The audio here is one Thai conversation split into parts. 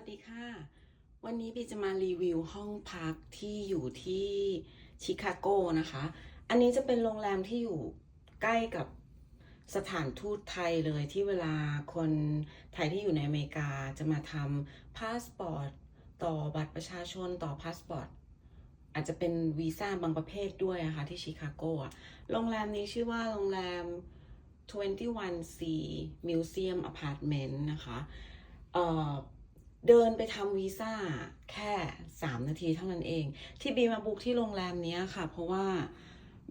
วัสดีค่ะ วันนี้บีจะมารีวิวห้องพักที่อยู่ที่ชิคาโกนะคะ อันนี้จะเป็นโรงแรมที่อยู่ใกล้กับสถานทูตไทยเลยที่เวลาคนไทยที่อยู่ในอเมริกาจะมาทำพาสปอร์ตต่อบัตรประชาชนต่อพาสปอร์ตอาจจะเป็นวีซ่าบางประเภทด้วยนะคะที่ชิคาโกอะโรงแรมนี้ชื่อว่าโรงแรม 21C Museum Apartment นะคะ เอ่อ เดินไปทำวีซ่าแค่ 3 นาทีเท่านั้นเอง ที่บีมาบุกที่โรงแรมนี้ค่ะ เพราะว่า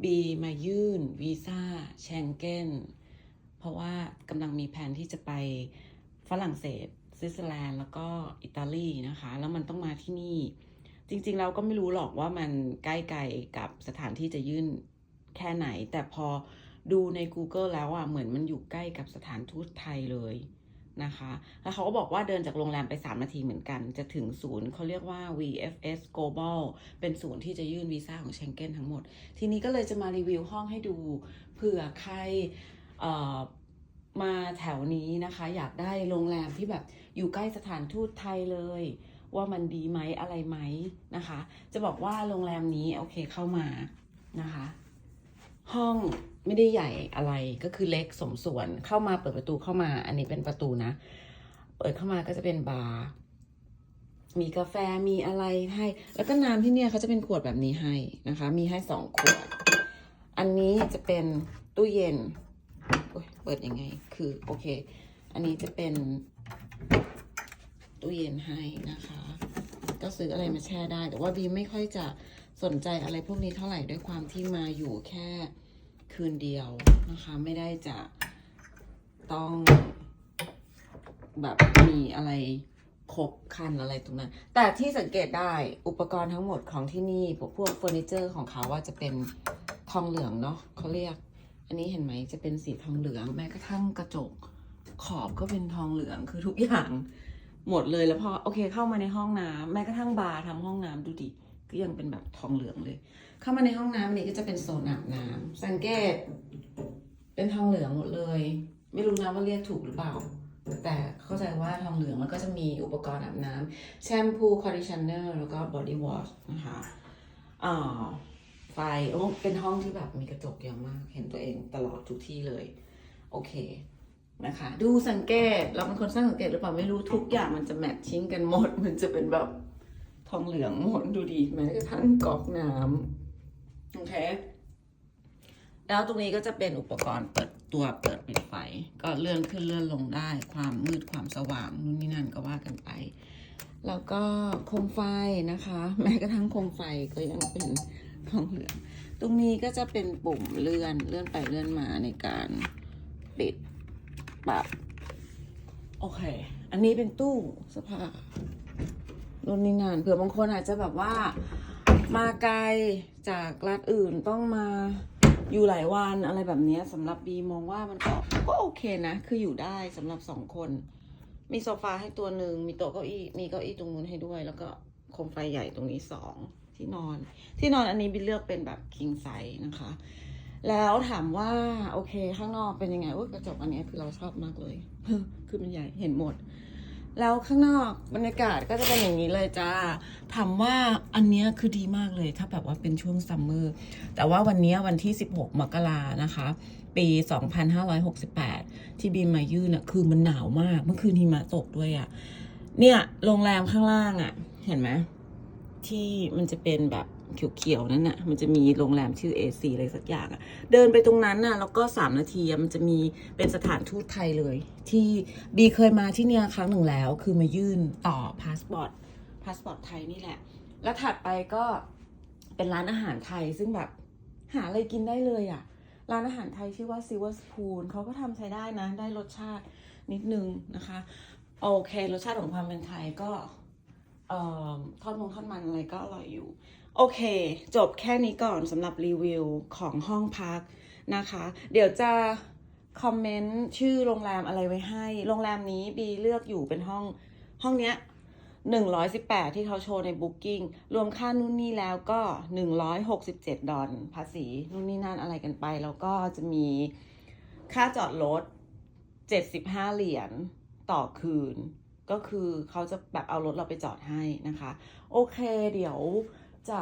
บีมายื่นวีซ่าเชงเก้นเพราะว่ากำลังมีแผนที่จะไปฝรั่งเศสสวิตเซอร์แลนด์แล้วก็อิตาลีนะคะ แล้วมันต้องมาที่นี่ จริงๆเราก็ไม่รู้หรอกว่ามันใกล้ไกลกับสถานที่จะยื่นแค่ไหน แต่พอดูใน Google แล้วอะเหมือนมันอยู่ใกล้กับสถานทูตไทยเลย นะคะ แล้วเขาก็บอกว่าเดินจากโรงแรมไป 3 นาทีเหมือนกัน จะถึงศูนย์เขาเรียกว่า VFS Global เป็นศูนย์ที่จะยื่นวีซ่าของเชงเก้นทั้งหมด ทีนี้ก็เลยจะมารีวิวห้องให้ดูเผื่อใครมาแถวนี้นะคะ อยากได้โรงแรมที่แบบอยู่ใกล้สถานทูตไทยเลย ว่ามันดีไหมอะไรไหมนะคะ จะบอกว่าโรงแรมนี้โอเคเข้ามานะคะ ห้อง ไม่ได้ใหญ่อะไรก็คือเล็กสมส่วนเข้ามาเปิดประตูเข้ามา อันนี้เป็นประตูนะ เปิดเข้ามาก็จะเป็นบาร์มีกาแฟมีอะไรให้ แล้วก็น้ำที่เนี่ยเขาจะเป็นขวดแบบนี้ให้นะคะ มีให้สองขวด อันนี้จะเป็นตู้เย็นเปิดยังไง คือโอเค อันนี้จะเป็นตู้เย็นให้นะคะ ก็ซื้ออะไรมาแช่ได้ แต่ว่าบีไม่ค่อยจะสนใจอะไรพวกนี้เท่าไหร่ด้วยความที่มาอยู่แค่ คืนเดียวนะคะ ไม่ได้จะต้องแบบมีอะไรครบคันอะไรตรงนั้น แต่ที่สังเกตได้อุปกรณ์ทั้งหมดของที่นี่พวกพวกเฟอร์นิเจอร์ของเขาว่าจะเป็นทองเหลืองเนาะเขาเรียก อันนี้เห็นไหมจะเป็นสีทองเหลือง แม้กระทั่งกระจกขอบก็เป็นทองเหลืองคือทุกอย่างหมดเลยแล้วพอโอเคเข้ามาในห้องน้ำแม้กระทั่งบาร์ทำห้องน้ำดูดิ ก็ยังเป็นแบบทองเหลืองเลย เข้ามาในห้องน้ำนี่ก็จะเป็นโซนอาบน้ำสังเกต เป็นทองเหลืองหมดเลย ไม่รู้นะว่าเรียกถูกหรือเปล่า แต่เข้าใจว่าทองเหลืองแล้วก็จะมีอุปกรณ์อาบน้ำแชมพูคอนดิชเนอร์แล้วก็บอดี้วอชนะคะอ่าไฟโอ้เป็นห้องที่แบบมีกระจกเยอะมาก เห็นตัวเองตลอดทุกที่เลย โอเคนะคะ ดูสังเกต เราเป็นคนสร้างสังเกตหรือเปล่าไม่รู้ทุกอย่างมันจะแมทชิ่งกันหมด มันจะเป็นแบบ ทองเหลืองหมดดูดีแม้กระทั่งก๊อกน้ำโอเค แล้วตรงนี้ก็จะเป็นอุปกรณ์เปิดตัวเปิดปิดไฟ ก็เลื่อนขึ้นเลื่อนลงได้ ความมืดความสว่างนู่นนี่นั่นก็ว่ากันไป แล้วก็โคมไฟนะคะ แม้กระทั่งโคมไฟก็ยังเป็นทองเหลือง ตรงนี้ก็จะเป็นปุ่มเลื่อนเลื่อนไปเลื่อนมาในการปิดแบบโอเค อันนี้เป็นตู้เสื้อผ้า รุ่นนี้นานเผื่อบางคนอาจจะแบบว่า มาไกลจากรัฐอื่นต้องมาอยู่หลายวันอะไรแบบนี้สำหรับบีมองว่ามันก็ก็โอเคนะ คืออยู่ได้สำหรับสองคน มีโซฟาให้ตัวหนึ่งมีโต๊ะเก้าอี้มีเก้าอี้ตรงนู้นให้ด้วย แล้วก็โคมไฟใหญ่ตรงนี้สองที่นอน ที่นอนอันนี้บีเลือกเป็นแบบ king size นะคะ แล้วถามว่าโอเคข้างนอกเป็นยังไงโอ้ยกระจกอันนี้คือเราชอบมากเลย คือมันใหญ่เห็นหมด แล้วข้างนอกบรรยากาศก็จะเป็นอย่างนี้เลยจ้า ถามว่าอันเนี้ยคือดีมากเลยถ้าแบบว่าเป็นช่วงซัมเมอร์ แต่ว่าวันเนี้ยวันที่ 16 มกรานะคะ ปี 2568 ที่บีมมายื่นอะคือมันหนาวมาก เมื่อคืนหิมะตกด้วยอะเนี่ยโรงแรมข้างล่างอะเห็นไหมที่มันจะเป็นแบบ เขียวๆนั่นน่ะมันจะมีโรงแรมชื่อ AC อะไรสักอย่างอะเดินไปตรงนั้นน่ะแล้วก็สามนาทีมันจะมีเป็นสถานทูตไทยเลย ที่บีเคยมาที่เนี่ยครั้งหนึ่งแล้ว คือมายื่นต่อพาสปอร์ตพาสปอร์ตไทยนี่แหละ แล้วถัดไปก็เป็นร้านอาหารไทยซึ่งแบบหาอะไรกินได้เลยอะร้านอาหารไทยชื่อว่า Silver Spoon เขาก็ทำใช้ได้นะ ได้รสชาตินิดนึงนะคะโอเครสชาติของความเป็นไทยก็เอ่อทอดมงทอดมันอะไรก็อร่อยอยู่ โอเค จบแค่นี้ก่อนสำหรับรีวิวของห้องพักนะคะ เดี๋ยวจะคอมเมนต์ชื่อโรงแรมอะไรไว้ให้ โรงแรมนี้บีเลือกอยู่เป็นห้องห้องเนี้ย118ที่เขาโชว์ใน Booking รวมค่านู่นนี่แล้วก็167ดอลภาษีนู่นนี่นั่นอะไรกันไป แล้วก็จะมีค่าจอดรถ75เหรียญต่อคืน ก็คือเขาจะแบบเอารถเราไปจอดให้นะคะ โอเคเดี๋ยว จะ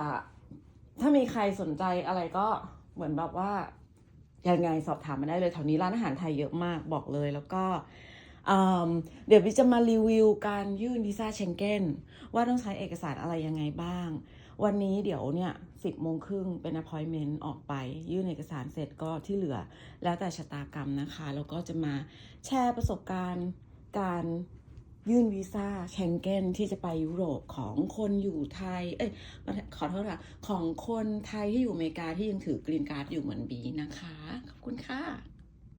ถ้ามีใครสนใจอะไรก็เหมือนแบบว่ายังไงสอบถามมาได้เลยแถวนี้ร้านอาหารไทยเยอะมากบอกเลยแล้วก็เดี๋ยววิจะมารีวิวการยื่นวีซ่าเชงเก้นว่าต้องใช้เอกสารอะไรยังไงบ้าง วันนี้เดี๋ยวเนี่ยสิบโมงครึ่งเป็น appointment ออกไป ยื่นเอกสารเสร็จก็ที่เหลือ แล้วแต่ชะตากรรมนะคะ แล้วก็จะมาแชร์ประสบการณ์การ ยื่นวีซ่าเชงเก้นที่จะไปยุโรปของคนอยู่ไทย เอ้ยขอโทษค่ะ ของคนไทยที่อยู่อเมริกาที่ยังถือกรีนการ์ดอยู่เหมือนบีนะคะ ขอบคุณค่ะ